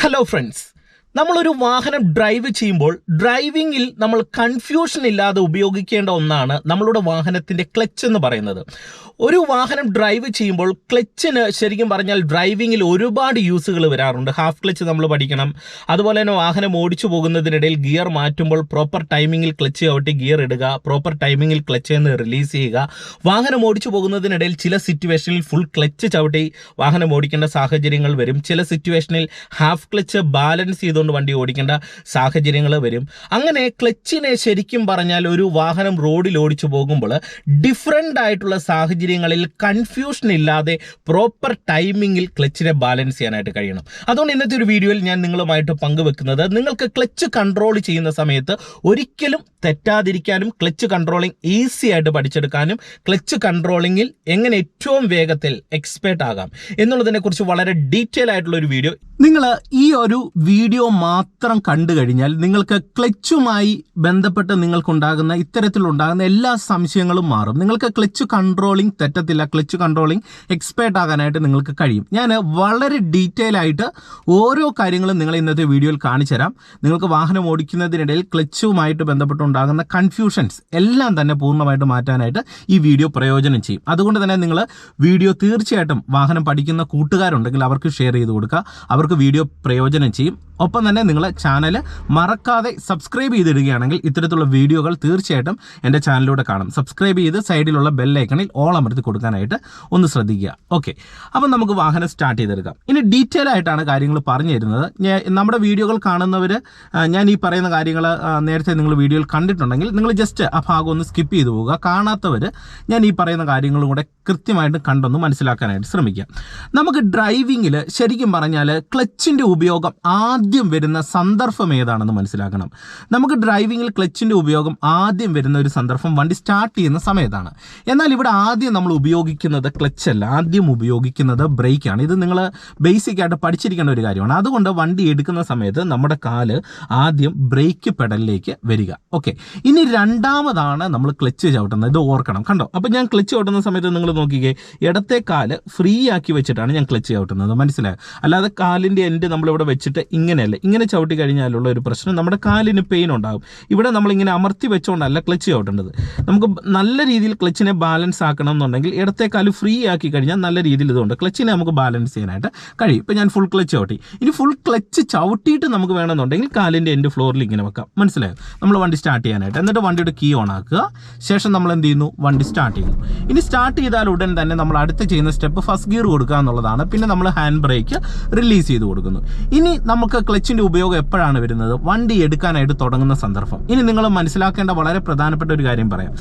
Hello friends, നമ്മളൊരു വാഹനം drive ചെയ്യുമ്പോൾ ഡ്രൈവിങ്ങിൽ നമ്മൾ കൺഫ്യൂഷൻ ഇല്ലാതെ ഉപയോഗിക്കേണ്ട ഒന്നാണ് നമ്മളുടെ വാഹനത്തിന്റെ ക്ലച്ച് എന്ന് പറയുന്നത്. ഒരു വാഹനം ഡ്രൈവ് ചെയ്യുമ്പോൾ ക്ലച്ചിന് ശരിക്കും പറഞ്ഞാൽ ഡ്രൈവിങ്ങിൽ ഒരുപാട് യൂസുകൾ വരാറുണ്ട്. ഹാഫ് ക്ലച്ച് നമ്മൾ പഠിക്കണം. അതുപോലെ തന്നെ വാഹനം ഓടിച്ചു പോകുന്നതിനിടയിൽ ഗിയർ മാറ്റുമ്പോൾ പ്രോപ്പർ ടൈമിങ്ങിൽ ക്ലച്ച് ചവിട്ടി ഗിയർ ഇടുക പ്രോപ്പർ ടൈമിങ്ങിൽ ക്ലച്ച് എന്ന് റിലീസ് ചെയ്യുക. വാഹനം ഓടിച്ചു പോകുന്നതിനിടയിൽ ചില സിറ്റുവേഷനിൽ ഫുൾ ക്ലച്ച് ചവിട്ടി വാഹനം ഓടിക്കേണ്ട സാഹചര്യങ്ങൾ വരും. ചില സിറ്റുവേഷനിൽ ഹാഫ് ക്ലച്ച് ബാലൻസ് ചെയ്തുകൊണ്ട് വണ്ടി ഓടിക്കേണ്ട സാഹചര്യങ്ങൾ വരും. അങ്ങനെ ക്ലച്ചിനെ ശരിക്കും പറഞ്ഞാൽ ഒരു വാഹനം റോഡിൽ ഓടിച്ചു പോകുമ്പോൾ ഡിഫറെന്റ് ആയിട്ടുള്ള സാഹചര്യങ്ങളിൽ കൺഫ്യൂഷൻ ഇല്ലാതെ പ്രോപ്പർ ടൈമിങ്ങിൽ ക്ലച്ചിനെ ബാലൻസ് ചെയ്യാനായിട്ട് കഴിയണം. അതുകൊണ്ട് ഇന്നത്തെ ഒരു വീഡിയോയിൽ ഞാൻ നിങ്ങളുമായിട്ട് പങ്കുവെക്കുന്നത് നിങ്ങൾക്ക് ക്ലച്ച് കൺട്രോൾ ചെയ്യുന്ന സമയത്ത് ഒരിക്കലും തെറ്റാതിരിക്കാനും ക്ലച്ച് കൺട്രോളിംഗ് ഈസി ആയിട്ട് പഠിച്ചെടുക്കാനും ക്ലച്ച് കൺട്രോളിങ്ങിൽ എങ്ങനെ ഏറ്റവും വേഗത്തിൽ എക്സ്പേർട്ട് ആകാം എന്നുള്ളതിനെക്കുറിച്ച് വളരെ ഡീറ്റെയിൽ ആയിട്ടുള്ള ഒരു വീഡിയോ നിങ്ങൾ ഈ ഒരു വീഡിയോ മാത്രം കണ്ടു കഴിഞ്ഞാൽ നിങ്ങൾക്ക് ക്ലച്ചുമായി ബന്ധപ്പെട്ട് നിങ്ങൾക്കുണ്ടാകുന്ന ഇത്തരത്തിലുണ്ടാകുന്ന എല്ലാ സംശയങ്ങളും മാറും. നിങ്ങൾക്ക് ക്ലച്ച് കൺട്രോളിംഗ് തെറ്റത്തില്ല. ക്ലച്ച് കൺട്രോളിംഗ് എക്സ്പേർട്ട് ആകാനായിട്ട് നിങ്ങൾക്ക് കഴിയും. ഞാൻ വളരെ ഡീറ്റെയിൽ ആയിട്ട് ഓരോ കാര്യങ്ങളും നിങ്ങൾ ഇന്നത്തെ വീഡിയോയിൽ കാണിച്ചു തരാം. നിങ്ങൾക്ക് വാഹനം ഓടിക്കുന്നതിനിടയിൽ ക്ലച്ചുമായിട്ട് ബന്ധപ്പെട്ടുണ്ടാകുന്ന കൺഫ്യൂഷൻസ് എല്ലാം തന്നെ പൂർണമായിട്ട് മാറ്റാനായിട്ട് ഈ വീഡിയോ പ്രയോജനം ചെയ്യും. അതുകൊണ്ട് തന്നെ നിങ്ങൾ വീഡിയോ തീർച്ചയായിട്ടും വാഹനം പഠിക്കുന്ന കൂട്ടുകാരുണ്ടെങ്കിൽ അവർക്ക് ഷെയർ ചെയ്ത് കൊടുക്കുക. അവർക്ക് വീഡിയോ പ്രയോജനം ചെയ്യും. ഒപ്പം തന്നെ നിങ്ങൾ ചാനൽ മറക്കാതെ സബ്സ്ക്രൈബ് ചെയ്തിടുകയാണെങ്കിൽ ഇത്തരത്തിലുള്ള വീഡിയോകൾ തീർച്ചയായിട്ടും എന്റെ ചാനലിലൂടെ കാണും. സബ്സ്ക്രൈബ് ചെയ്ത് സൈഡിലുള്ള ബെല്ലൈക്കണിൽ ഓൾ കൊടുക്കാനായിട്ട് ഒന്ന് ശ്രദ്ധിക്കുക. ഓക്കെ അപ്പം നമുക്ക് വാഹനം സ്റ്റാർട്ട് ചെയ്തെടുക്കാം. ഇനി ഡീറ്റെയിൽ ആയിട്ടാണ് കാര്യങ്ങൾ പറഞ്ഞു തരുന്നത്. നമ്മുടെ വീഡിയോകൾ കാണുന്നവർ ഞാൻ ഈ പറയുന്ന കാര്യങ്ങൾ നേരത്തെ നിങ്ങൾ വീഡിയോയിൽ കണ്ടിട്ടുണ്ടെങ്കിൽ നിങ്ങൾ ജസ്റ്റ് ആ ഭാഗം ഒന്ന് സ്കിപ്പ് ചെയ്തു പോവുക. കാണാത്തവർ ഞാൻ ഈ പറയുന്ന കാര്യങ്ങളും കൂടെ കൃത്യമായിട്ട് കണ്ടൊന്ന് മനസ്സിലാക്കാനായിട്ട് ശ്രമിക്കാം നമുക്ക് ഡ്രൈവിങ്ങിൽ ശരിക്കും പറഞ്ഞാൽ ക്ലച്ചിന്റെ ഉപയോഗം ആദ്യം വരുന്ന സന്ദർഭം ഏതാണെന്ന് മനസ്സിലാക്കണം. നമുക്ക് ഡ്രൈവിങ്ങിൽ ക്ലച്ചിന്റെ ഉപയോഗം ആദ്യം വരുന്ന ഒരു സന്ദർഭം വണ്ടി സ്റ്റാർട്ട് ചെയ്യുന്ന സമയത്താണ്. എന്നാൽ ഇവിടെ ആദ്യം നമ്മൾ ഉപയോഗിക്കുന്നത് ക്ലച്ചല്ല ആദ്യം ഉപയോഗിക്കുന്നത് ബ്രേക്കാണ് ഇത് നിങ്ങൾ ബേസിക് ആയിട്ട് പഠിച്ചിരിക്കേണ്ട ഒരു കാര്യമാണ്. അതുകൊണ്ട് വണ്ടി എടുക്കുന്ന സമയത്ത് നമ്മുടെ കാൽ ആദ്യം ബ്രേക്ക് പെഡലിലേക്ക് വരിക. ഓക്കെ ഇനി രണ്ടാമതാണ് നമ്മൾ ക്ലച്ച് ചവിട്ടുന്നത്. ഇത് ഓർക്കണം. കണ്ടോ? അപ്പം ഞാൻ ക്ലച്ച് ചവിട്ടുന്ന സമയത്ത് നിങ്ങൾ നോക്കിക്കേ ഇടത്തെ കാൽ ഫ്രീ ആക്കി വെച്ചിട്ടാണ് ഞാൻ ക്ലച്ച് ചവിട്ടുന്നത്. മനസ്സിലായോ? അല്ലാതെ കാലിന്റെ എൻഡ് നമ്മളിവിടെ വെച്ചിട്ട് ഇങ്ങനെയല്ല ഇങ്ങനെ ചവിട്ടി കഴിഞ്ഞാലുള്ള ഒരു പ്രശ്നം നമ്മുടെ കാലിന് പെയിൻ ഉണ്ടാകും. ഇവിടെ നമ്മളിങ്ങനെ അമർത്തി വെച്ചുകൊണ്ടല്ല ക്ലച്ച് ചവിട്ടേണ്ടത്. നമുക്ക് നല്ല രീതിയിൽ ക്ലച്ചിനെ ബാലൻസ് ആക്കണം എന്നുണ്ടെങ്കിൽ ഇടത്തെ കാൽ ഫ്രീ ആക്കി കഴിഞ്ഞാൽ നല്ല രീതിയിൽ ഇതുണ്ട്. ക്ലച്ചിനെ നമുക്ക് ബാലൻസ് ചെയ്യാനായിട്ട് കഴിയും. ഇപ്പം ഞാൻ ഫുൾ ക്ലച്ച് ചവിട്ടി. ഇനി ഫുൾ ക്ലച്ച് ചവിട്ടിയിട്ട് നമുക്ക് വേണമെന്നുണ്ടെങ്കിൽ കാലിന്റെ എന്റെ ഫ്ലോറിൽ ഇങ്ങനെ വെക്കാം. മനസ്സിലായോ? നമ്മൾ വണ്ടി സ്റ്റാർട്ട് ചെയ്യാനായിട്ട്. എന്നിട്ട് വണ്ടിയുടെ കീ ഓൺ ആക്കുക. ശേഷം നമ്മൾ എന്ത് ചെയ്യുന്നു? വണ്ടി സ്റ്റാർട്ട് ചെയ്യുന്നു. ഇനി സ്റ്റാർട്ട് ചെയ്താൽ ഉടൻ തന്നെ നമ്മൾ അടുത്ത് ചെയ്യുന്ന സ്റ്റെപ്പ് ഫസ്റ്റ് ഗിയർ കൊടുക്കുക എന്നുള്ളതാണ്. പിന്നെ നമ്മൾ ഹാൻഡ് ബ്രേക്ക് റിലീസ് ചെയ്ത് കൊടുക്കുന്നു. ഇനി നമുക്ക് ക്ലച്ചിന്റെ ഉപയോഗം എപ്പോഴാണ് വരുന്നത്? വണ്ടി എടുക്കാനായിട്ട് തുടങ്ങുന്ന സന്ദർഭം. ഇനി നിങ്ങൾ മനസ്സിലാക്കേണ്ട വളരെ പ്രധാനപ്പെട്ട ഒരു കാര്യം പറയാം.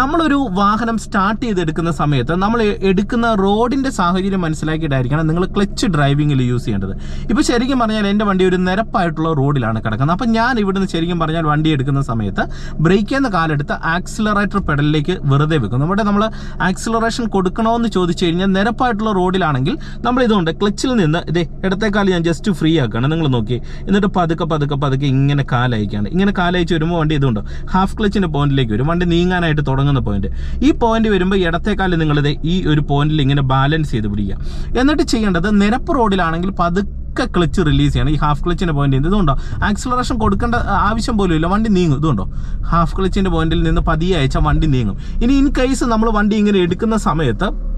നമ്മളൊരു വാഹനം സ്റ്റാർട്ട് ചെയ്തെടുക്കുന്ന സമയത്ത് നമ്മൾ എടുക്കുന്ന റോഡിന്റെ സാഹചര്യം മനസ്സിലാക്കിയിട്ടായിരിക്കണം നിങ്ങൾ ക്ലച്ച് ഡ്രൈവിംഗിൽ യൂസ് ചെയ്യേണ്ടത്. ഇപ്പോൾ ശരിക്കും പറഞ്ഞാൽ എന്റെ വണ്ടി ഒരു നിരപ്പായിട്ടുള്ള റോഡിലാണ് കിടക്കുന്നത്. അപ്പം ഞാൻ ഇവിടുന്ന് ശരിക്കും പറഞ്ഞാൽ വണ്ടി എടുക്കുന്ന സമയത്ത് ബ്രേക്ക് കാലെടുത്ത് ആക്സിലറേറ്റർ പെഡലിലേക്ക് വെറുതെ വെക്കും. നമ്മുടെ നമ്മൾ ആക്സിലറേഷൻ കൊടുക്കണമെന്ന് ചോദിച്ചു കഴിഞ്ഞാൽ നിരപ്പായിട്ടുള്ള റോഡിലാണെങ്കിൽ നമ്മൾ ഇതുകൊണ്ട് ക്ലച്ചിൽ നിന്ന് ഇതേ ഇടത്തേക്കാൽ ഞാൻ ജസ്റ്റ് ഫ്രീ ആക്കുകയാണ്. നിങ്ങൾ നോക്കി എന്നിട്ട് പതുക്കെ പതുക്കെ പതുക്കെ ഇങ്ങനെ കാലയക്കാണ്. ഇങ്ങനെ കാലയച്ച് വരുമ്പോൾ വണ്ടി ഇതുണ്ടോ? ഹാഫ് ക്ലച്ചിന്റെ പോയിന്റിലേക്ക് വരും. വണ്ടി നീങ്ങാനായിട്ട് തുടങ്ങുന്ന പോയിന്റ്. ഈ പോയിന്റ് വരുമ്പോൾ ഇടത്തേക്കാലം നിങ്ങളിത് ഈ ഒരു പോയിന്റിൽ ഇങ്ങനെ ബാലൻസ് ചെയ്ത് പിടിക്കുക. എന്നിട്ട് ചെയ്യേണ്ടത് നിരപ്പ് റോഡിലാണെങ്കിൽ പതുക്കെ ക്ലച്ച് റിലീസ് ചെയ്യണം. ഈ ഹാഫ് ക്ലച്ചിന്റെ പോയിന്റ് ഇതുണ്ടോ? ആക്സിലറേഷൻ കൊടുക്കേണ്ട ആവശ്യം പോലും ഇല്ല. വണ്ടി നീങ്ങും. ഇതുണ്ടോ? ഹാഫ് ക്ലച്ചിന്റെ പോയിന്റിൽ നിന്ന് പതിയെ അയച്ചാൽ വണ്ടി നീങ്ങും. ഇനി ഇൻ കേസ് നമ്മൾ വണ്ടി ഇങ്ങനെ എടുക്കുന്ന സമയത്ത്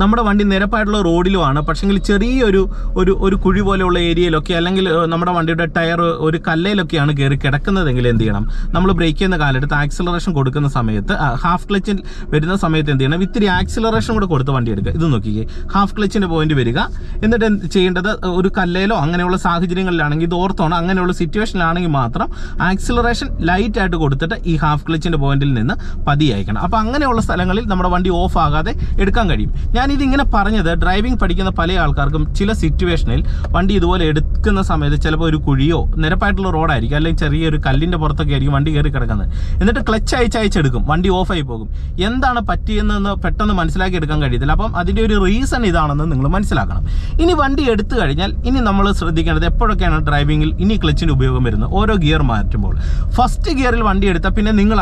നമ്മുടെ വണ്ടി നിരപ്പായിട്ടുള്ള റോഡിലുമാണ്. പക്ഷെങ്കിൽ ചെറിയൊരു ഒരു ഒരു കുഴി പോലെയുള്ള ഏരിയയിലൊക്കെ അല്ലെങ്കിൽ നമ്മുടെ വണ്ടിയുടെ ടയർ ഒരു കല്ലയിലൊക്കെയാണ് കയറി കിടക്കുന്നതെങ്കിൽ എന്ത് ചെയ്യണം? നമ്മൾ ബ്രേക്ക് ചെയ്യുന്ന കാലത്ത് ആക്സിലറേഷൻ കൊടുക്കുന്ന സമയത്ത് ഹാഫ് ക്ലച്ചിൽ വരുന്ന സമയത്ത് എന്ത് ചെയ്യണം? ഇത്തിരി ആക്സിലറേഷൻ കൂടെ കൊടുത്ത് വണ്ടി എടുക്കുക. ഇത് നോക്കിക്കേ. ഹാഫ് ക്ലച്ചിന്റെ പോയിന്റ് വരിക. എന്നിട്ട് ചെയ്യേണ്ടത്? ഒരു കല്ലയിലോ അങ്ങനെയുള്ള സാഹചര്യങ്ങളിലാണെങ്കിൽ ഇത് ഓർത്തോണം അങ്ങനെയുള്ള സിറ്റുവേഷനിലാണെങ്കിൽ മാത്രം ആക്സിലറേഷൻ ലൈറ്റ് ആയിട്ട് കൊടുത്തിട്ട് ഈ ഹാഫ് ക്ലച്ചിന്റെ പോയിന്റിൽ നിന്ന് പതിയെ അയക്കണം അപ്പോൾ അങ്ങനെയുള്ള സ്ഥലങ്ങളിൽ നമ്മുടെ വണ്ടി ഓഫ് ആകാതെ എടുക്കാൻ കഴിയും. ഞാനിത് ഇങ്ങനെ പറഞ്ഞത് ഡ്രൈവിംഗ് പഠിക്കുന്ന പല ആൾക്കാർക്കും ചില സിറ്റുവേഷനിൽ വണ്ടി ഇതുപോലെ എടുക്കുന്ന സമയത്ത് ചിലപ്പോൾ ഒരു കുഴിയോ നിരപ്പായിട്ടുള്ള റോഡായിരിക്കും അല്ലെങ്കിൽ ചെറിയൊരു കല്ലിന്റെ പുറത്തൊക്കെ ആയിരിക്കും വണ്ടി കയറി കിടക്കുന്നത്. എന്നിട്ട് ക്ലച്ച് അയച്ച് അയച്ചെടുക്കും വണ്ടി ഓഫായി പോകും. എന്താണ് പറ്റിയെന്ന് പെട്ടെന്ന് മനസ്സിലാക്കി എടുക്കാൻ കഴിയത്തില്ല. അപ്പം അതിന്റെ ഒരു റീസൺ ഇതാണെന്ന് നിങ്ങൾ മനസ്സിലാക്കണം. ഇനി വണ്ടി എടുത്തു കഴിഞ്ഞാൽ ഇനി നമ്മൾ ശ്രദ്ധിക്കേണ്ടത് എപ്പോഴൊക്കെയാണ് ഡ്രൈവിങ്ങിൽ ഇനി ക്ലച്ചിന്റെ ഉപയോഗം വരുന്നത്? ഓരോ ഗിയർ മാറ്റുമ്പോൾ. ഫസ്റ്റ് ഗിയറിൽ വണ്ടി എടുത്താൽ പിന്നെ നിങ്ങൾ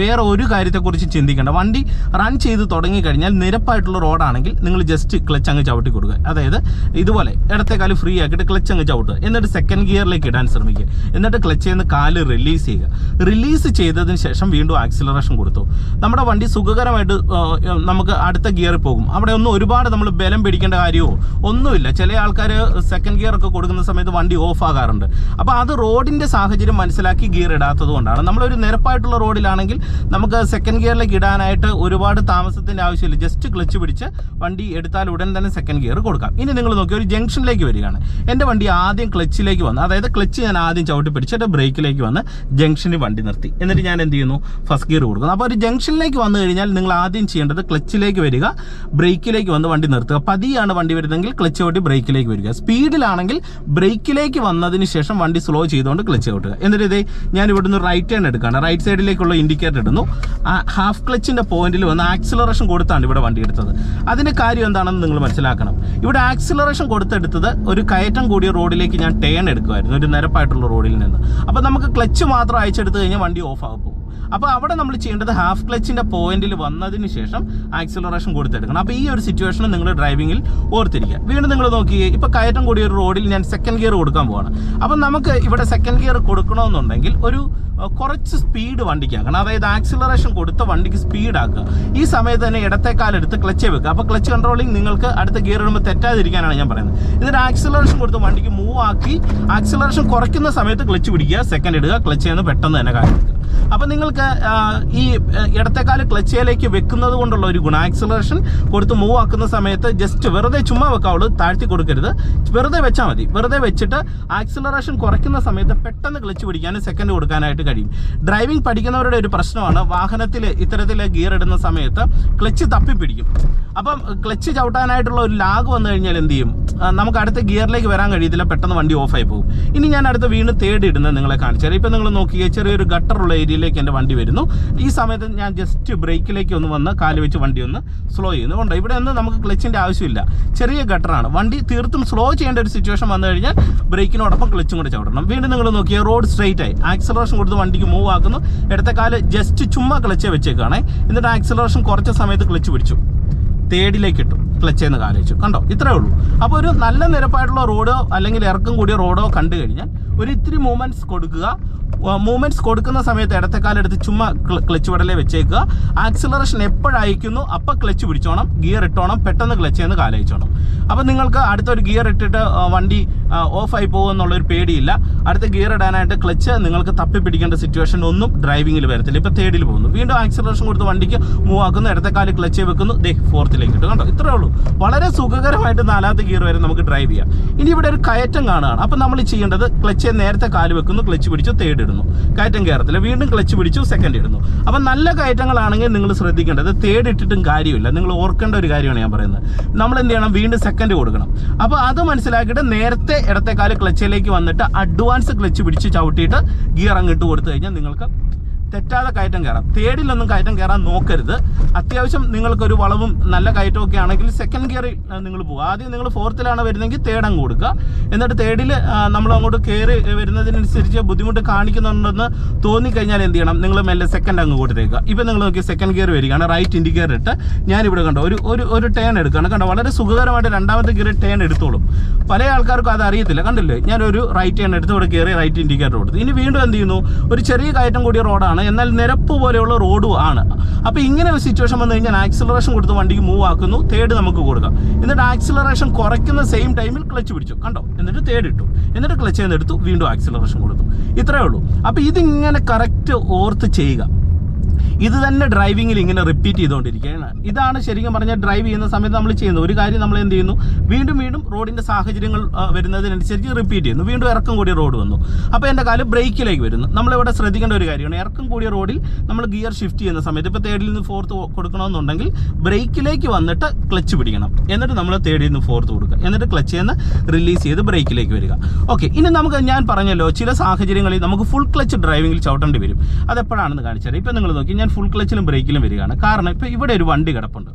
വേറെ ഒരു കാര്യത്തെക്കുറിച്ച് ചിന്തിക്കേണ്ട. വണ്ടി റൺ ചെയ്ത് തുടങ്ങിക്കഴിഞ്ഞാൽ നിരപ്പായിട്ടുള്ള റോഡ് റോഡാണെങ്കിൽ നിങ്ങൾ ജസ്റ്റ് ക്ലച്ച് അങ്ങ് ചവിട്ടി കൊടുക്കുക. അതായത് ഇതുപോലെ ഇടത്തെ കാൽ ഫ്രീ ആക്കിയിട്ട് ക്ലച്ച് അങ്ങ് ചവിട്ടുക. എന്നിട്ട് സെക്കൻഡ് ഗിയറിലേക്ക് ഇടാൻ ശ്രമിക്കുക. എന്നിട്ട് ക്ലച്ച് ചെയ്യുന്ന കാൽ റിലീസ് ചെയ്യുക. റിലീസ് ചെയ്തതിന് ശേഷം വീണ്ടും ആക്സിലറേഷൻ കൊടുത്തു. നമ്മുടെ വണ്ടി സുഖകരമായിട്ട് നമുക്ക് അടുത്ത ഗിയറിൽ പോകും. അവിടെ ഒന്നും ഒരുപാട് നമ്മൾ ബലം പിടിക്കേണ്ട കാര്യമോ? ഒന്നുമില്ല. ചില ആൾക്കാർ സെക്കൻഡ് ഗിയർ ഒക്കെ കൊടുക്കുന്ന സമയത്ത് വണ്ടി ഓഫ് ആകാറുണ്ട്. അപ്പോൾ അത് റോഡിന്റെ സാഹചര്യം മനസ്സിലാക്കി ഗിയർ ഇടാത്തത് കൊണ്ടാണ്. നമ്മളൊരു നിരപ്പായിട്ടുള്ള റോഡിലാണെങ്കിൽ നമുക്ക് സെക്കൻഡ് ഗിയറിലേക്ക് ഇടാനായിട്ട് ഒരുപാട് താമസത്തിന്റെ ആവശ്യമില്ല. ജസ്റ്റ് ക്ലച്ച് പിടിച്ച് വണ്ടി എടുത്താൽ ഉടൻ തന്നെ സെക്കൻഡ് ഗിയർ കൊടുക്കാം. ഇനി നിങ്ങൾ നോക്കി ഒരു ജംഗ്ഷനിലേക്ക് വരികയാണ്. എന്റെ വണ്ടി ആദ്യം ക്ലച്ചിലേക്ക് വന്ന്. അതായത് ക്ലച്ച് ഞാൻ ആദ്യം ചവിട്ടി പിടിച്ചിട്ട് ബ്രേക്കിലേക്ക് വന്ന് ജംഗ്ഷനിൽ വണ്ടി നിർത്തി. എന്നിട്ട് ഞാൻ എന്ത് ചെയ്യുന്നു? ഫസ്റ്റ് ഗിയർ കൊടുക്കുന്നു. അപ്പോൾ ഒരു ജംഗ്ഷനിലേക്ക് വന്നു കഴിഞ്ഞാൽ നിങ്ങൾ ആദ്യം ചെയ്യേണ്ടത് ക്ലച്ചിലേക്ക് വരിക ബ്രേക്കിലേക്ക് വന്ന് വണ്ടി നിർത്തുക. പതിയാണ് വണ്ടി വരുന്നതെങ്കിൽ ക്ലച്ച് ചവിട്ടി ബ്രേക്കിലേക്ക് വരിക. സ്പീഡിലാണെങ്കിൽ ബ്രേക്കിലേക്ക് വന്നതിന് ശേഷം വണ്ടി സ്ലോ ചെയ്തുകൊണ്ട് ക്ലച്ച് ചവിട്ടുക. എന്നിട്ട് ഇതേ ഞാൻ ഇവിടുന്ന് റൈറ്റ് ഹാൻഡ് എടുക്കുകയാണ്. റൈറ്റ് സൈഡിലേക്കുള്ള ഇൻഡിക്കേറ്റർ ഇടുന്നു. ഹാഫ് ക്ലച്ചിന്റെ പോയിന്റിൽ വന്ന് ആക്സിലറേഷൻ കൊടുത്താണ് ഇവിടെ വണ്ടി എടുത്തത്. അതിന്റെ കാര്യം എന്താണെന്ന് നിങ്ങൾ മനസ്സിലാക്കണം. ഇവിടെ ആക്സിലറേഷൻ കൊടുത്തെടുത്തത് ഒരു കയറ്റം കൂടിയ റോഡിലേക്ക് ഞാൻ ടേൺ എടുക്കുമായിരുന്നു ഒരു നിരപ്പായിട്ടുള്ള റോഡിൽ നിന്ന്. അപ്പോൾ നമുക്ക് ക്ലച്ച് മാത്രം അയച്ചെടുത്ത് കഴിഞ്ഞാൽ വണ്ടി ഓഫ് ആകും അപ്പോൾ അവിടെ നമ്മൾ ചെയ്യേണ്ടത് ഹാഫ് ക്ലച്ചിന്റെ പോയിന്റിൽ വന്നതിന് ശേഷം ആക്സിലറേഷൻ കൊടുത്തെടുക്കണം. അപ്പോൾ ഈ ഒരു സിറ്റുവേഷൻ നിങ്ങൾ ഡ്രൈവിംഗിൽ ഓർത്തിരിക്കുക. വീണ്ടും നിങ്ങൾ നോക്കിയേ ഇപ്പോൾ കയറ്റം കൂടിയ ഒരു റോഡിൽ ഞാൻ സെക്കൻഡ് ഗിയർ കൊടുക്കാൻ പോവാണ്. അപ്പം നമുക്ക് ഇവിടെ സെക്കൻഡ് ഗിയർ കൊടുക്കണമെന്നുണ്ടെങ്കിൽ ഒരു കുറച്ച് സ്പീഡ് വണ്ടിക്കാക്കണം. അതായത് ആക്സിലറേഷൻ കൊടുത്ത വണ്ടിക്ക് സ്പീഡാക്കുക ഈ സമയത്ത് തന്നെ ഇടത്തേക്കാലെടുത്ത് ക്ലച്ച് വെക്കുക. അപ്പോൾ ക്ലച്ച് കൺട്രോളിങ് നിങ്ങൾക്ക് അടുത്ത ഗിയർ ഇടുമ്പോൾ തെറ്റാതിരിക്കാനാണ് ഞാൻ പറയുന്നത്. എന്നിട്ട് ആക്സിലറേഷൻ കൊടുത്ത് വണ്ടിക്ക് മൂവ് ആക്കി ആക്സിലറേഷൻ കുറയ്ക്കുന്ന സമയത്ത് ക്ലച്ച് പിടിക്കുക സെക്കൻഡ് ഇടുക ക്ലച്ച് ചെയ്യുന്നത് പെട്ടെന്ന് തന്നെ കാര്യം അപ്പം നിങ്ങൾക്ക് ഈ ഇടത്തേക്കാൽ ക്ലച്ചയിലേക്ക് വെക്കുന്നത് കൊണ്ടുള്ള ഒരു ഗുണ ആക്സിലറേഷൻ കൊടുത്ത് മൂവ് ആക്കുന്ന സമയത്ത് ജസ്റ്റ് വെറുതെ ചുമ്മാ വെക്കാവുള്ളൂ താഴ്ത്തി കൊടുക്കരുത്. വെറുതെ വെച്ചാൽ മതി. വെറുതെ വെച്ചിട്ട് ആക്സിലറേഷൻ കുറയ്ക്കുന്ന സമയത്ത് പെട്ടെന്ന് ക്ലച്ച് പിടിക്കാനും സെക്കൻഡ് കൊടുക്കാനായിട്ട് കഴിയും. ഡ്രൈവിംഗ് പഠിക്കുന്നവരുടെ ഒരു പ്രശ്നമാണ്. വാഹനത്തിൽ ഇത്തരത്തിൽ ഗിയർ ഇടുന്ന സമയത്ത് ക്ലച്ച് തപ്പിപ്പിടിക്കും. അപ്പം ക്ലച്ച് ചവിട്ടാനായിട്ടുള്ള ഒരു ലാഗ് വന്നു കഴിഞ്ഞാൽ എന്ത് ചെയ്യും? നമുക്ക് അടുത്ത ഗിയറിലേക്ക് വരാൻ കഴിയത്തില്ല. പെട്ടെന്ന് വണ്ടി ഓഫായി പോകും. ഇനി ഞാൻ അടുത്ത വീണ്ടും തേടി ഇടുന്നത് നിങ്ങളെ കാണിച്ചു ഇപ്പം നിങ്ങൾ നോക്കിയേ ചെറിയൊരു ഗട്ടറുള്ള ഏരിയയിലേക്ക് എന്റെ വണ്ടി വരുന്നു. ഈ സമയത്ത് ഞാൻ ജസ്റ്റ് ബ്രേക്കിലേക്ക് ഒന്ന് വന്ന് കാൽ വെച്ച് വണ്ടി ഒന്ന് സ്ലോ ചെയ്യുന്നു. കൊണ്ടോ ഇവിടെ ഒന്നും നമുക്ക് ക്ലച്ചിന്റെ ആവശ്യമില്ല. ചെറിയ ഗട്ടറാണ് വണ്ടി തീർത്തും സ്ലോ ചെയ്യേണ്ട ഒരു സിറ്റുവേഷൻ വന്നു കഴിഞ്ഞാൽ ബ്രേക്കിനോടൊപ്പം ക്ലച്ചും കൂടെ ചവിടണം. വീണ്ടും നിങ്ങൾ നോക്കിയേ റോഡ് സ്ട്രെയിറ്റ് ആയി. ആക്സലറേഷൻ കൊടുത്ത് വണ്ടിക്ക് മൂവ് ആക്കുന്നു. ഇടത്തെ കാൽ ജസ്റ്റ് ചുമ്മാ ക്ലച്ചേ വെച്ചേക്കാണേ. എന്നിട്ട് ആക്സലറേഷൻ കുറച്ച് സമയത്ത് ക്ലച്ച് പിടിച്ചു. തേടിലേക്ക് ഇട്ടു. ക്ലച്ച് ചെയ്യുന്ന കാലിച്ചു കണ്ടോ ഇത്രേ ഉള്ളൂ. അപ്പോൾ ഒരു നല്ല നിരപ്പായിട്ടുള്ള റോഡോ അല്ലെങ്കിൽ ഇറക്കം കൂടിയ റോഡോ കണ്ടു കഴിഞ്ഞാൽ ഒരു ഇത്തിരി മൂവ്മെന്റ്സ് കൊടുക്കുക മൂവ്മെന്റ്സ് കൊടുക്കുന്ന സമയത്ത് ഇടത്തെ കാലെടുത്ത് ചുമ്മാ ക്ലച്ച് വിടലേ വെച്ചേക്കുക. ആക്സിലറേഷൻ എപ്പോഴയക്കുന്നു അപ്പം ക്ലച്ച് പിടിച്ചോണം. ഗിയർ ഇട്ടോണം പെട്ടെന്ന് ക്ലച്ച് ചെയ്യുന്ന കാലയച്ചോണം. അപ്പം നിങ്ങൾക്ക് അടുത്തൊരു ഗിയർ ഇട്ടിട്ട് വണ്ടി ഓഫായി പോകുമെന്നുള്ളൊരു പേടിയില്ല. അടുത്ത ഗിയർ ഇടാനായിട്ട് ക്ലച്ച് നിങ്ങൾക്ക് തപ്പി പിടിക്കേണ്ട സിറ്റുവേഷൻ ഒന്നും ഡ്രൈവിങ്ങിൽ വരത്തില്ല. ഇപ്പം തേർഡിൽ പോകുന്നു. വീണ്ടും ആക്സിലറേഷൻ കൊടുത്ത് വണ്ടിക്ക് മൂവ് ആക്കുന്നു. ഇടത്തെ കാൽ ക്ലച്ച് വെക്കുന്നു. ദേ ഫോർത്തിലേക്ക് ഇട്ടു. കണ്ടോ? ഇത്രേ ഉള്ളൂ. വളരെ സുഖകരമായിട്ട് നാലാമത്തെ ഗിയർ വരെ നമുക്ക് ഡ്രൈവ് ചെയ്യാം. ഇനി ഇവിടെ ഒരു കയറ്റം കാണുകയാണ്. അപ്പം നമ്മൾ ചെയ്യേണ്ടത് ക്ലച്ച് നേരത്തെ കാൽ വെക്കുന്നു ക്ലച്ച് പിടിച്ചു തേർഡ് ഇടുന്നു. കയറ്റം കയറത്തില്ല വീണ്ടും ക്ലച്ച് പിടിച്ചു സെക്കൻഡ് ഇടുന്നു. അപ്പം നല്ല കയറ്റങ്ങളാണെങ്കിൽ നിങ്ങൾ ശ്രദ്ധിക്കേണ്ടത് തേർഡ് ഇട്ടിട്ടും കാര്യമില്ല. നിങ്ങൾ ഓർക്കേണ്ട ഒരു കാര്യമാണ് ഞാൻ പറയുന്നത്. നമ്മൾ എന്ത് ചെയ്യണം? വീണ്ടും സെക്കൻഡ് കൊടുക്കണം. അപ്പോൾ അത് മനസ്സിലാക്കിയിട്ട് നേരത്തെ ഇടത്തെ കാൽ ക്ലച്ചിലേക്ക് വന്നിട്ട് അഡ്വാൻസ് ക്ലച്ച് പിടിച്ച് ചവിട്ടിയിട്ട് ഗിയർ അങ്ങിട്ട് കൊടുത്തു കഴിഞ്ഞാൽ നിങ്ങൾക്ക് തെറ്റാതെ കയറ്റം കയറാം. തേർഡിലൊന്നും കയറ്റം കയറാൻ നോക്കരുത്. അത്യാവശ്യം നിങ്ങൾക്കൊരു വളവും നല്ല കയറ്റമൊക്കെ ആണെങ്കിൽ സെക്കൻഡ് ഗിയറിൽ നിങ്ങൾ പോകുക ആദ്യം നിങ്ങൾ ഫോർത്തിലാണ് വരുന്നതെങ്കിൽ അങ്ങ് കൊടുക്കുക. എന്നിട്ട് തേർഡിൽ നമ്മൾ അങ്ങോട്ട് കയറി വരുന്നതിനനുസരിച്ച് ബുദ്ധിമുട്ട് കാണിക്കുന്നുണ്ടെന്ന് തോന്നിക്കഴിഞ്ഞാൽ എന്ത് ചെയ്യണം? നിങ്ങൾ മെല്ലെ സെക്കൻഡ് അങ്ങ് കൊടുത്തേക്കുക ഇപ്പം നിങ്ങൾ നോക്കി സെക്കൻഡ് ഗിയർ വരികയാണ്. റൈറ്റ് ഇൻഡിക്കേറ്റർ ഇട്ട് ഞാനിവിടെ കണ്ടോ ഒരു ഒരു ഒരു ടേൺ എടുക്കുകയാണ്. കണ്ടോ വളരെ സുഖകരമായിട്ട് രണ്ടാമത്തെ ഗിയർ ടേൺ എടുത്തോളും. പല ആൾക്കാർക്കും അത് അറിയത്തില്ല. കണ്ടില്ലേ? ഞാനൊരു റൈറ്റ് ടേൺ എടുത്ത് ഇവിടെ കയറി റൈറ്റ് ഇൻഡിക്കേറ്റർ കൊടുത്തു. ഇനി വീണ്ടും എന്ത് ചെയ്യുന്നു? ഒരു ചെറിയ കയറ്റം കൂടിയ റോഡാണ് എന്നാൽ നിരപ്പ് പോലെയുള്ള റോഡും ആണ്. അപ്പോൾ ഇങ്ങനെ ഒരു സിറ്റുവേഷൻ വന്നു കഴിഞ്ഞാൽ ആക്സിലറേഷൻ കൊടുത്ത് വണ്ടിക്ക് മൂവ് ആക്കുന്നു. തേർഡ് നമുക്ക് കൊടുക്കാം. എന്നിട്ട് ആക്സിലറേഷൻ കുറയ്ക്കുന്ന സെയിം ടൈമിൽ ക്ലച്ച് പിടിച്ചു. കണ്ടോ? എന്നിട്ട് തേർഡ് ഇട്ടു. എന്നിട്ട് ക്ലച്ച് ചെയ്യുന്നെടുത്തു വീണ്ടും ആക്സിലറേഷൻ കൊടുത്തു. ഇത്രയേ ഉള്ളൂ. അപ്പോൾ ഇതിങ്ങനെ കറക്റ്റ് ഓർത്ത് ചെയ്യുക. ഇത് തന്നെ ഡ്രൈവിങ്ങിൽ ഇങ്ങനെ റിപ്പീറ്റ് ചെയ്തുകൊണ്ടിരിക്കുകയാണ്. ഇതാണ് ശരിക്കും പറഞ്ഞാൽ ഡ്രൈവ് ചെയ്യുന്ന സമയത്ത് നമ്മൾ ചെയ്യുന്നത്. ഒരു കാര്യം നമ്മൾ എന്ത് ചെയ്യുന്നു? വീണ്ടും വീണ്ടും റോഡിന്റെ സാഹചര്യങ്ങൾ വരുന്നതിനനുസരിച്ച് റിപ്പീറ്റ് ചെയ്യുന്നു. വീണ്ടും ഇറക്കം കൂടിയ റോഡ് വന്നു. അപ്പോൾ എന്റെ കാൽ ബ്രേക്കിലേക്ക് വരുന്നു. നമ്മളിവിടെ ശ്രദ്ധിക്കേണ്ട ഒരു കാര്യമാണ്. ഇറക്കം കൂടിയ റോഡിൽ നമ്മൾ ഗിയർ ഷിഫ്റ്റ് ചെയ്യുന്ന സമയത്ത് ഇപ്പോൾ തേർഡിൽ നിന്ന് ഫോർത്ത് കൊടുക്കണമെന്നുണ്ടെങ്കിൽ ബ്രേക്കിലേക്ക് വന്നിട്ട് ക്ലച്ച് പിടിക്കണം. എന്നിട്ട് നമ്മൾ തേർഡിൽ നിന്ന് ഫോർത്ത് കൊടുക്കുക. എന്നിട്ട് ക്ലച്ച് ചെയ്യുന്ന റിലീസ് ചെയ്ത് ബ്രേക്കിലേക്ക് വരിക. ഓക്കെ ഇനി നമുക്ക് ഞാൻ പറഞ്ഞല്ലോ ചില സാഹചര്യങ്ങളിൽ നമുക്ക് ഫുൾ ക്ലച്ച് ഡ്രൈവിംഗിൽ ചവിട്ടേണ്ടി വരും. അതെപ്പോഴാണെന്ന് കാണിച്ചാൽ ഇപ്പം നിങ്ങൾ നോക്കി ഞാൻ ഫുൾ ക്ലച്ചിലും ബ്രേക്കിലും വരികയാണ്. കാരണം ഇപ്പം ഇവിടെ ഒരു വണ്ടി കിടപ്പുണ്ട്.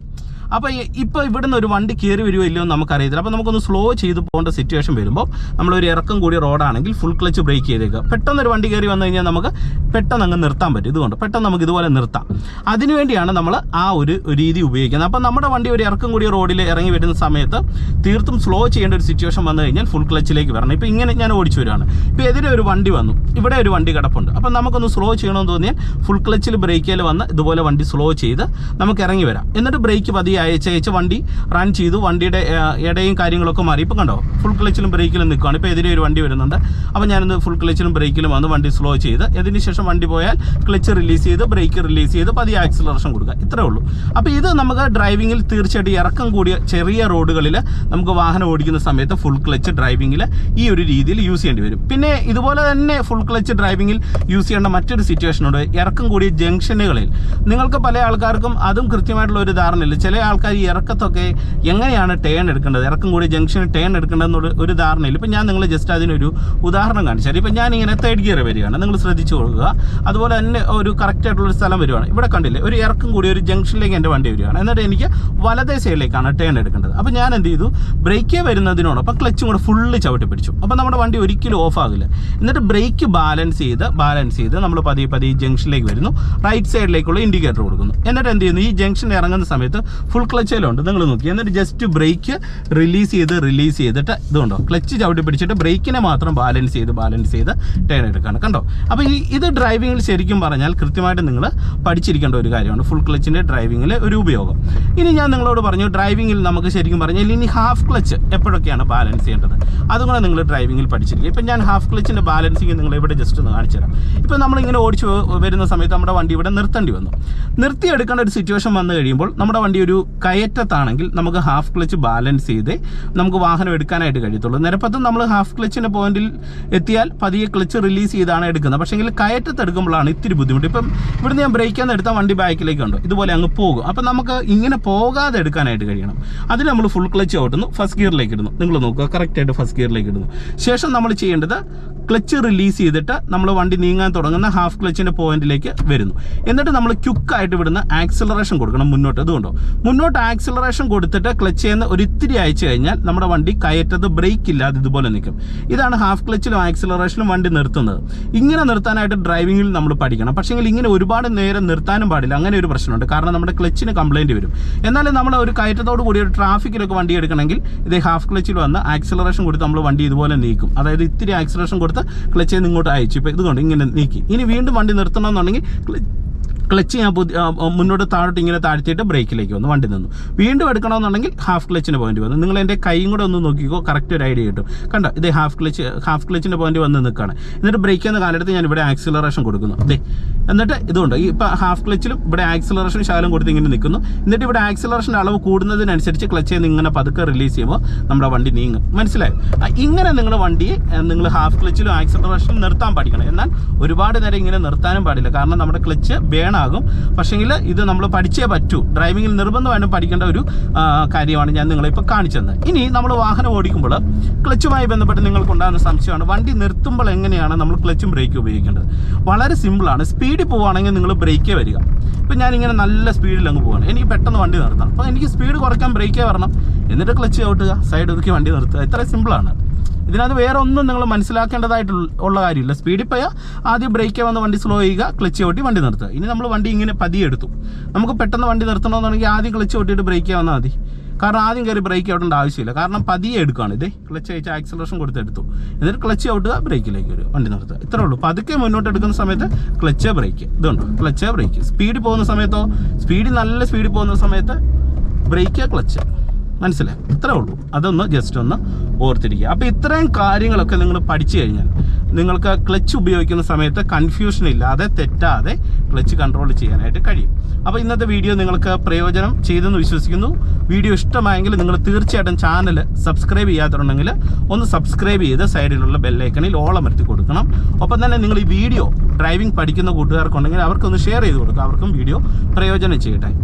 അപ്പോൾ ഇപ്പോൾ ഇവിടുന്ന് ഒരു വണ്ടി കയറി വരുമോ ഇല്ലയോ എന്ന് നമുക്കറിയത്തില്ല. അപ്പോൾ നമുക്കൊന്ന് സ്ലോ ചെയ്ത് പോകേണ്ട സിറ്റുവേഷൻ വരുമ്പോൾ നമ്മളൊരു ഇറക്കം കൂടിയ റോഡാണെങ്കിൽ ഫുൾ ക്ലച്ച് ബ്രേക്ക് ചെയ്തേക്കുക. പെട്ടെന്ന് ഒരു വണ്ടി കയറി വന്നു കഴിഞ്ഞാൽ നമുക്ക് പെട്ടെന്ന് അങ്ങ് നിർത്താൻ പറ്റും. ഇതുകൊണ്ട് പെട്ടെന്ന് നമുക്ക് ഇതുപോലെ നിർത്താം. അതിനുവേണ്ടിയാണ് നമ്മൾ ആ ഒരു രീതി ഉപയോഗിക്കുന്നത്. അപ്പോൾ നമ്മുടെ വണ്ടി ഒരു ഇറക്കം കൂടിയ റോഡിൽ ഇറങ്ങി വരുന്ന സമയത്ത് തീർത്തും സ്ലോ ചെയ്യേണ്ട ഒരു സിറ്റുവേഷൻ വന്നു കഴിഞ്ഞാൽ ഫുൾ ക്ലച്ചിലേക്ക് വരണം. ഇപ്പോൾ ഇങ്ങനെ ഞാൻ ഓടിച്ചു വരുവാണ് ഇപ്പോൾ എതിരെ ഒരു വണ്ടി വന്നു. ഇവിടെ ഒരു വണ്ടി കിടപ്പുണ്ട്. അപ്പോൾ നമുക്കൊന്ന് സ്ലോ ചെയ്യണമെന്ന് തോന്നിയാൽ ഫുൾ ക്ലച്ചിൽ ബ്രേക്കിൽ വന്ന് ഇതുപോലെ വണ്ടി സ്ലോ ചെയ്ത് നമുക്ക് ഇറങ്ങി വരാം. എന്നിട്ട് ബ്രേക്ക് പതിയെ അയച്ച് അയച്ച് വണ്ടി റൺ ചെയ്തു. വണ്ടിയുടെ ഇടയും കാര്യങ്ങളൊക്കെ മാറി. ഇപ്പം കണ്ടോ? ഫുൾ ക്ലച്ചിലും ബ്രേക്കിലും നിൽക്കുകയാണ് ഇപ്പോൾ എതിരെ ഒരു വണ്ടി വരുന്നുണ്ട്. അപ്പോൾ ഞാനൊന്ന് ഫുൾ ക്ലച്ചിലും ബ്രേക്കിലും വന്ന് വണ്ടി സ്ലോ ചെയ്ത് അതിന് ശേഷം വണ്ടി പോയാൽ ക്ലച്ച് റിലീസ് ചെയ്ത് ബ്രേക്ക് റിലീസ് ചെയ്ത് പതിയെ ആക്സിലറേഷൻ കൊടുക്കുക. ഇത്രേ ഉള്ളൂ. അപ്പോൾ ഇത് നമുക്ക് ഡ്രൈവിങ്ങിൽ തീർച്ചയായിട്ടും ഇറക്കം കൂടിയ ചെറിയ റോഡുകളിൽ നമുക്ക് വാഹനം ഓടിക്കുന്ന സമയത്ത് ഫുൾ ക്ലച്ച് ഡ്രൈവിങ്ങിൽ ഈ ഒരു രീതിയിൽ യൂസ് ചെയ്യേണ്ടി വരും. പിന്നെ ഇതുപോലെ തന്നെ ഫുൾ ക്ലച്ച് ഡ്രൈവിങ്ങിൽ യൂസ് ചെയ്യേണ്ട മറ്റൊരു സിറ്റുവേഷനുണ്ട് ഇറക്കം കൂടിയ ജംഗ്ഷനുകളിൽ നിങ്ങൾക്ക് പല ആൾക്കാർക്കും അതും കൃത്യമായിട്ടുള്ള ഒരു ധാരണയില്ല. ചില ആൾക്കാർ ഈ ഇറക്കത്തൊക്കെ എങ്ങനെയാണ് ടേൺ എടുക്കേണ്ടത്? ഇറക്കം കൂടി ജംഗ്ഷനിൽ ടേൺ എടുക്കേണ്ടതെന്നുള്ള ഒരു ധാരണയിൽ ഇപ്പം ഞാൻ നിങ്ങൾ ജസ്റ്റ് അതിനൊരു ഉദാഹരണം കാണിച്ചാൽ ഇപ്പം ഞാനിങ്ങനെ തേർഡ് ഗിയർ വരികയാണ്. നിങ്ങൾ ശ്രദ്ധിച്ചു കൊടുക്കുക അതുപോലെ തന്നെ ഒരു കറക്റ്റായിട്ടുള്ള ഒരു സ്ഥലം വരുവാണ്. ഇവിടെ കണ്ടില്ലേ ഒരു ഇറക്കം കൂടി ഒരു ജംഗ്ഷനിലേക്ക് എന്റെ വണ്ടി വരികയാണ്. എന്നിട്ട് എനിക്ക് വലതേ സൈഡിലേക്കാണ് ടേൺ എടുക്കേണ്ടത്. അപ്പോൾ ഞാൻ എന്ത് ചെയ്തു? ബ്രേക്ക് വരുന്നതിനോടൊപ്പം ക്ലച്ചും കൂടെ ഫുള്ള് ചവിട്ടി പിടിച്ചു. അപ്പോൾ നമ്മുടെ വണ്ടി ഒരിക്കലും ഓഫ് ആകില്ല. എന്നിട്ട് ബ്രേക്ക് ബാലൻസ് ചെയ്ത് ബാലൻസ് ചെയ്ത് നമ്മൾ പതിയെ പതിയെ ജംഗ്ഷനിലേക്ക് വരുന്നു. റൈറ്റ് സൈഡിലേക്കുള്ള ഇൻഡിക്കേറ്റർ കൊടുക്കുന്നു. എന്നിട്ട് എന്ത് ചെയ്യുന്നു? ഈ ജംഗ്ഷൻ ഇറങ്ങുന്ന സമയത്ത് ഫുൾ ക്ലച്ചിലുണ്ട് നിങ്ങൾ നോക്കി. എന്നിട്ട് ജസ്റ്റ് ബ്രേക്ക് റിലീസ് ചെയ്ത് റിലീസ് ചെയ്തിട്ട് ഇതുണ്ടോ? ക്ലച്ച് ചവിട്ടി പിടിച്ചിട്ട് ബ്രേക്കിനെ മാത്രം ബാലൻസ് ചെയ്ത് ബാലൻസ് ചെയ്ത് ടേൺ എടുക്കുകയാണ് കണ്ടോ? അപ്പോൾ ഈ ഇത് ഡ്രൈവിംഗിൽ ശരിക്കും പറഞ്ഞാൽ കൃത്യമായിട്ട് നിങ്ങൾ പഠിച്ചിരിക്കേണ്ട ഒരു കാര്യമാണ്. ഫുൾ ക്ലച്ചിന്റെ ഡ്രൈവിങ്ങിലെ ഒരു ഉപയോഗം. ഇനി ഞാൻ നിങ്ങളോട് പറഞ്ഞു ഡ്രൈവിങ്ങിൽ നമുക്ക് ശരിക്കും പറഞ്ഞാൽ ഇനി ഹാഫ് ക്ലച്ച് എപ്പോഴൊക്കെയാണ് ബാലൻസ് ചെയ്യേണ്ടത്? അതും കൂടെ നിങ്ങൾ ഡ്രൈവിങ്ങിൽ പഠിച്ചിരിക്കുക. ഇപ്പം ഞാൻ ഹാഫ് ക്ലച്ചിന്റെ ബാലൻസിങ് നിങ്ങൾ ഇവിടെ ജസ്റ്റ് ഒന്ന് കാണിച്ചു തരാം. ഇപ്പം നമ്മളിങ്ങനെ ഓടിച്ച് വരുന്ന സമയത്ത് നമ്മുടെ വണ്ടി ഇവിടെ നിർത്തേണ്ടി വന്നു. നിർത്തിയെടുക്കേണ്ട ഒരു സിറ്റുവേഷൻ വന്നു കഴിയുമ്പോൾ നമ്മുടെ വണ്ടി ഒരു കയറ്റത്താണെങ്കിൽ നമുക്ക് ഹാഫ് ക്ലച്ച് ബാലൻസ് ചെയ്തേ നമുക്ക് വാഹനം എടുക്കാനായിട്ട് കഴിയത്തുള്ളൂ. നിരപ്പത്തും നമ്മൾ ഹാഫ് ക്ലച്ചിന്റെ പോയിന്റിൽ എത്തിയാൽ പതിയെ ക്ലച്ച് റിലീസ് ചെയ്താണ് എടുക്കുന്നത്. പക്ഷേങ്കിൽ കയറ്റത്ത് എടുക്കുമ്പോഴാണ് ഇത്തിരി ബുദ്ധിമുട്ട്. ഇപ്പം ഇവിടുന്ന് ഞാൻ ബ്രേക്ക് എന്ന് എടുത്താൽ വണ്ടി ബാക്കിലേക്ക് ഉണ്ടോ ഇതുപോലെ അങ്ങ് പോകും. അപ്പം നമുക്ക് ഇങ്ങനെ പോകാതെ എടുക്കാനായിട്ട് കഴിയണം. അതിന് നമ്മൾ ഫുൾ ക്ലച്ച് ഓട്ടുന്നു. ഫസ്റ്റ് ഗിയറിലേക്ക് ഇടുന്നു. നിങ്ങൾ നോക്കുക കറക്റ്റായിട്ട് ഫസ്റ്റ് ഗിയറിലേക്ക് ഇടുന്നു. ശേഷം നമ്മൾ ചെയ്യേണ്ടത് ക്ലച്ച് റിലീസ് ചെയ്തിട്ട് നമ്മൾ വണ്ടി നീങ്ങാൻ തുടങ്ങുന്ന ഹാഫ് ക്ലച്ചിന്റെ പോയിന്റിലേക്ക് വരുന്നു. എന്നിട്ട് നമ്മൾ ക്യുക്കായിട്ട് വിടുന്ന ആക്സിലറേഷൻ കൊടുക്കണം മുന്നോട്ട്. അതുകൊണ്ടോ? മുന്നോട്ട് ആക്സിലറേഷൻ കൊടുത്തിട്ട് ക്ലച്ച് ചെയ്യുന്ന ഒരു ഇത്തിരി അയച്ചു കഴിഞ്ഞാൽ നമ്മുടെ വണ്ടി കയറ്റത്ത് ബ്രേക്ക് ഇല്ലാതെ ഇതുപോലെ നിൽക്കും. ഇതാണ് ഹാഫ് ക്ലച്ചിലും ആക്സിലറേഷനും വണ്ടി നിർത്തുന്നത്. ഇങ്ങനെ നിർത്താനായിട്ട് ഡ്രൈവിങ്ങിൽ നമ്മൾ പഠിക്കണം. പക്ഷേങ്കിൽ ഇങ്ങനെ ഒരുപാട് നേരം നിർത്താനും പാടില്ല. അങ്ങനെ ഒരു പ്രശ്നമുണ്ട്. കാരണം നമ്മുടെ ക്ലച്ചിന് കംപ്ലൈന്റ് വരും. എന്നാലും നമ്മൾ ഒരു കയറ്റത്തോട് കൂടി ഒരു ട്രാഫിക്കിലൊക്കെ വണ്ടി എടുക്കണമെങ്കിൽ ഇത് ഹാഫ് ക്ലച്ചിൽ വന്ന് ആക്സിലറേഷൻ കൊടുത്ത് നമ്മൾ വണ്ടി ഇതുപോലെ നീക്കും. അതായത് ഇത്തിരി ആക്സിലറേഷൻ കൊടുത്ത് ക്ലച്ചിൽ നിന്ന് ഇങ്ങോട്ട് അയച്ചു. ഇപ്പോൾ ഇതുകൊണ്ട് ഇങ്ങനെ നീക്കി. ഇനി വീണ്ടും വണ്ടി നിർത്തണമെന്നുണ്ടെങ്കിൽ ക്ലച്ച് ഞാൻ മുന്നോട്ട് താഴോട്ട് ഇങ്ങനെ താഴ്ത്തിയിട്ട് ബ്രേക്കിലേക്ക് വന്നു വണ്ടി നിന്നു. വീണ്ടും എടുക്കണമെന്നുണ്ടെങ്കിൽ ഹാഫ് ക്ലച്ചിന് പോയിന്റ് വന്നു. നിങ്ങൾ എന്റെ കൈയും കൂടെ ഒന്ന് നോക്കിക്കോ കറക്റ്റ് ഒരു ഐഡിയ കിട്ടും. കണ്ടോ ഇത് ഹാഫ് ക്ലച്ച് ഹാഫ് ക്ലച്ചിന്റെ പോയിന്റ് വന്ന് നിൽക്കുകയാണ്. എന്നിട്ട് ബ്രേക്ക് എന്ന കാലത്ത് ഞാൻ ഇവിടെ ആക്സിലറേഷൻ കൊടുക്കുന്നു. അതെ എന്നിട്ട് ഇതുണ്ട്. ഈ ഇപ്പം ഹാഫ് ക്ലച്ചിലും ഇവിടെ ആക്സിലറേഷൻ ശകലം കൊടുത്ത് ഇങ്ങനെ നിൽക്കുന്നു. എന്നിട്ട് ഇവിടെ ആക്സിലറേഷന്റെ അളവ് കൂടുന്നതിനനുസരിച്ച് ക്ലച്ച് ഇങ്ങനെ പതുക്കെ റിലീസ് ചെയ്യുമ്പോൾ നമ്മുടെ വണ്ടി നീങ്ങും. മനസ്സിലായോ? ഇങ്ങനെ നിങ്ങൾ വണ്ടിയെ നിങ്ങൾ ഹാഫ് ക്ലച്ചിലും ആക്സിലറേഷനിലും നിർത്താൻ പാടിക്കണം എന്നാൽ ഒരുപാട് നേരം ഇങ്ങനെ നിർത്താനും പാടില്ല. കാരണം നമ്മുടെ ക്ലച്ച് ബേണാകും പക്ഷേങ്കിൽ ഇത് നമ്മൾ പഠിച്ചേ പറ്റൂ. ഡ്രൈവിങ്ങിൽ നിർബന്ധമായിട്ടും പഠിക്കേണ്ട ഒരു കാര്യമാണ് ഞാൻ നിങ്ങളെ ഇപ്പോൾ കാണിച്ചത് ഇനി നമ്മൾ വാഹനം ഓടിക്കുമ്പോൾ ക്ലച്ചുമായി ബന്ധപ്പെട്ട് നിങ്ങൾക്ക് ഉണ്ടാകുന്ന സംശയമാണ്. വണ്ടി നിർത്തുമ്പോൾ എങ്ങനെയാണ് നമ്മൾ ക്ലച്ചും ബ്രേക്കും ഉപയോഗിക്കേണ്ടത്? വളരെ സിമ്പിളാണ്. സ്പീഡിൽ പോവുകയാണെങ്കിൽ നിങ്ങൾ ബ്രേക്കേ വരിക. ഇപ്പം ഞാനിങ്ങനെ നല്ല സ്പീഡിൽ അങ്ങ് പോവാണ്. എനിക്ക് പെട്ടെന്ന് വണ്ടി നിർത്തണം. അപ്പോൾ എനിക്ക് സ്പീഡ് കുറയ്ക്കാൻ ബ്രേക്കേ വരണം. എന്നിട്ട് ക്ലച്ച് ചവിട്ടുക. സൈഡ് ഒതുക്കി വണ്ടി നിർത്തുക. ഇത്ര സിമ്പിളാണ്. ഇതിനകത്ത് വേറെ ഒന്നും നിങ്ങൾ മനസ്സിലാക്കേണ്ടതായിട്ടുള്ള കാര്യമില്ല. സ്പീഡിൽ പോയാൽ ആദ്യം ബ്രേക്ക് വന്ന് വണ്ടി സ്ലോ ചെയ്യുക. ക്ലച്ച് ചവിട്ടി വണ്ടി നിർത്തുക. ഇനി നമ്മൾ വണ്ടി ഇങ്ങനെ പതിയെ എടുത്തു നമുക്ക് പെട്ടെന്ന് വണ്ടി നിർത്തണമെന്നുണ്ടെങ്കിൽ ആദ്യം ക്ലച്ച് ചവിട്ടിയിട്ട് ബ്രേക്ക് വന്നാൽ മതി. കാരണം ആദ്യം കയറി ബ്രേക്ക് ഔട്ടേണ്ട ആവശ്യമില്ല. കാരണം പതിയെ എടുക്കുകയാണ്. ഇതേ ക്ലച്ച് അയച്ച് ആക്സലറേഷൻ കൊടുത്തെടുത്തു. എന്നിട്ട് ക്ലച്ച് ഔട്ടുക ബ്രേക്കിലേക്ക് വരും വണ്ടി നിർത്തുക. ഇത്രേ ഉള്ളൂ. പതുക്കെ മുന്നോട്ട് എടുക്കുന്ന സമയത്ത് ക്ലച്ച് ബ്രേക്ക് ഇതുണ്ട് ക്ലച്ച് ബ്രേക്ക് സ്പീഡിൽ പോകുന്ന സമയത്തോ? സ്പീഡിൽ നല്ല സ്പീഡിൽ പോകുന്ന സമയത്ത് ബ്രേക്ക് ക്ലച്ച് മനസ്സിലായി? ഇത്രേ ഉള്ളൂ. അതൊന്ന് ജസ്റ്റ് ഒന്ന് ഓർത്തിരിക്കുക. അപ്പോൾ ഇത്രയും കാര്യങ്ങളൊക്കെ നിങ്ങൾ പഠിച്ചു കഴിഞ്ഞാൽ നിങ്ങൾക്ക് ക്ലച്ച് ഉപയോഗിക്കുന്ന സമയത്ത് കൺഫ്യൂഷൻ ഇല്ലാതെ തെറ്റാതെ ക്ലച്ച് കൺട്രോൾ ചെയ്യാനായിട്ട് കഴിയും. അപ്പോൾ ഇന്നത്തെ വീഡിയോ നിങ്ങൾക്ക് പ്രയോജനം ചെയ്തെന്ന് വിശ്വസിക്കുന്നു. വീഡിയോ ഇഷ്ടമായെങ്കിൽ നിങ്ങൾ തീർച്ചയായിട്ടും ചാനൽ സബ്സ്ക്രൈബ് ചെയ്യാത്തുണ്ടെങ്കിൽ ഒന്ന് സബ്സ്ക്രൈബ് ചെയ്ത് സൈഡിലുള്ള ബെല്ലൈക്കണിൽ ഓളമർത്തി കൊടുക്കണം. ഒപ്പം തന്നെ നിങ്ങൾ ഈ വീഡിയോ ഡ്രൈവിംഗ് പഠിക്കുന്ന കൂട്ടുകാർക്കുണ്ടെങ്കിൽ അവർക്കൊന്ന് ഷെയർ ചെയ്ത് കൊടുക്കുക. അവർക്കും വീഡിയോ പ്രയോജനം ചെയ്യട്ടെ.